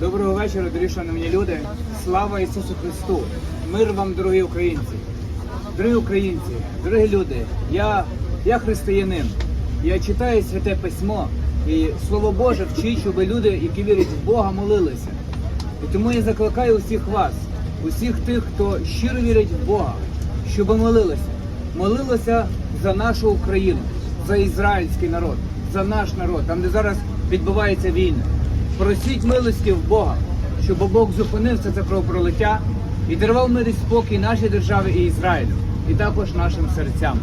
Доброго вечора, дорогі шановні люди. Слава Ісусу Христу! Мир вам, дорогі українці! Дорогі українці, дорогі люди, я, я християнин. Я читаю святе письмо і Слово Боже вчить, щоб люди, які вірять в Бога, молилися. І тому я закликаю усіх вас, усіх тих, хто щиро вірить в Бога, щоб молилися. Молилися за нашу Україну, за ізраїльський народ, за наш народ, там, де зараз відбувається війна. Просіть милості в Бога, щоб Бог зупинив це кровопролиття і дарував мир спокій нашій державі і Ізраїлю, і також нашим серцям.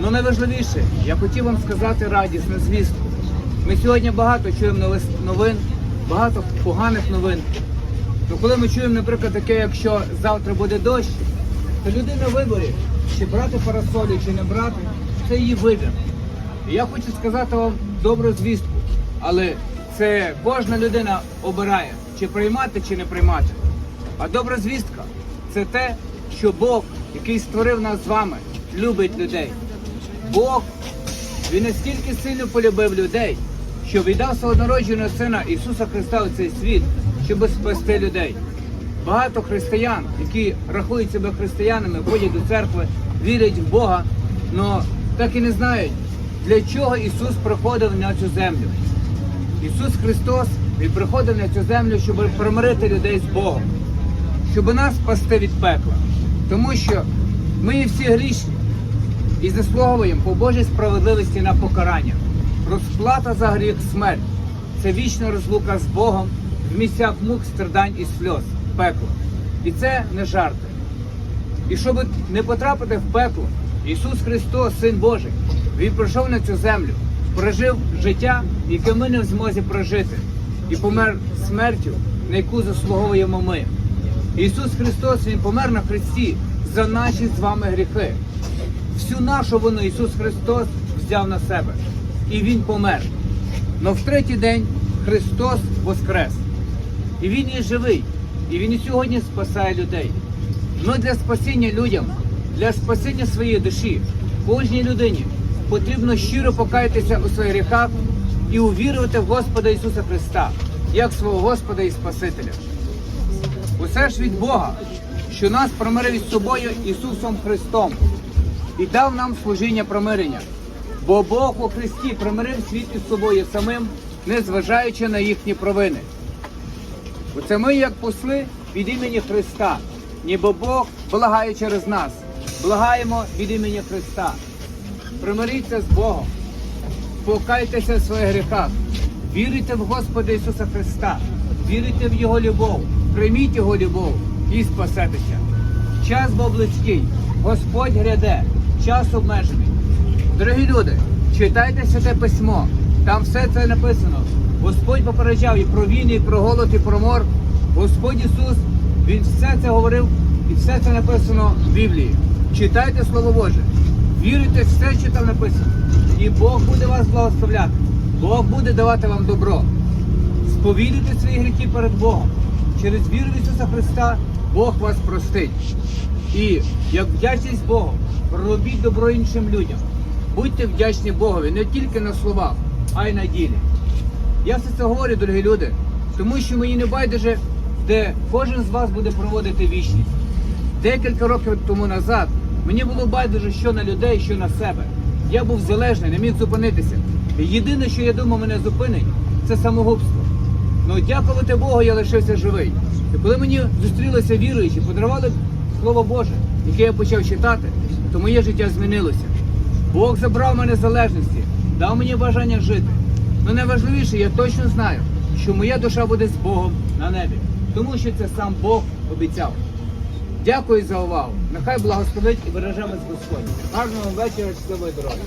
Ну найважливіше, я хотів вам сказати радісну звістку. Ми сьогодні багато чуємо новин, багато поганих новин. Ну коли ми чуємо, наприклад, таке, якщо завтра буде дощ, то людина виборі, чи брати парасолі, чи не брати, це її вибір. І я хочу сказати вам добру звістку, але це кожна людина обирає, чи приймати, чи не приймати. А добра звістка це те, що Бог, який створив нас з вами, любить людей. Бог він настільки сильно полюбив людей, що віддав свого народженого сина Ісуса Христа у цей світ, щоб спасти людей. Багато християн, які рахують себе християнами, ходять до церкви, вірять в Бога, але так і не знають, для чого Ісус приходив на цю землю. Ісус Христос Він приходив на цю землю, щоб примирити людей з Богом, щоб нас спасти від пекла. Тому що ми всі грішні і заслуговуємо по Божій справедливості на покарання. Розплата за гріх смерть це вічна розлука з Богом в місцях мук, страдань і сльоз, пекло. І це не жарти. І щоб не потрапити в пекло, Ісус Христос, Син Божий, Він прийшов на цю землю, прожив життя, яке ми не в змозі прожити, і помер смертю, на яку заслуговуємо ми. Ісус Христос Він помер на Христі за наші з вами гріхи. Всю нашу вину Ісус Христос взяв на себе. І Він помер. Но в третій день Христос воскрес. І Він є живий. І Він і сьогодні спасає людей. Ну для спасіння людям, для спасіння своєї душі, кожній людині потрібно щиро покаятися у своїх гріхах і увірувати в Господа Ісуса Христа, як свого Господа і Спасителя. Усе ж від Бога, що нас примирив із собою Ісусом Христом і дав нам служіння примирення. Бо Бог у Христі примирив світ із собою самим, не зважаючи на їхні провини. Оце ми, як посли від імені Христа, ніби Бог благає через нас. Благаємо від імені Христа. Примиріться з Богом, покайтеся в своїх гріхах, вірите в Господа Ісуса Христа, вірите в Його любов, прийміть Його любов і спасетеся. Час був близький, Господь гряде, час обмежений. Дорогі люди, читайте святе письмо, там все це написано. Господь попереджав і про війни, і про голод, і про мор. Господь Ісус, Він все це говорив і все це написано в Біблії. Читайте Слово Боже, вірите в все, що там написано. І Бог буде вас благословляти. Бог буде давати вам добро. Сповідуйте свої гріхи перед Богом. Через віру в Ісуса Христа Бог вас простить. І як вдячність Богу, робіть добро іншим людям. Будьте вдячні Богові не тільки на словах, а й на ділі. Я все це говорю, дорогі люди, тому що мені не байдуже, де кожен з вас буде проводити вічність. Декілька років тому назад мені було байдуже, що на людей, що на себе. Я був залежний, не міг зупинитися. Єдине, що я думав, мене зупинить, це самогубство. Ну, дякувати Богу, я лишився живий. І коли мені зустрілися віруючі, подарували Слово Боже, яке я почав читати, то моє життя змінилося. Бог забрав мене залежності, дав мені бажання жити. Ну найважливіше, я точно знаю, що моя душа буде з Богом на небі, тому що це сам Бог обіцяв. Дякую за увагу. Нехай благословить і бережемось Господь. Гарного вечора, щасливої дороги.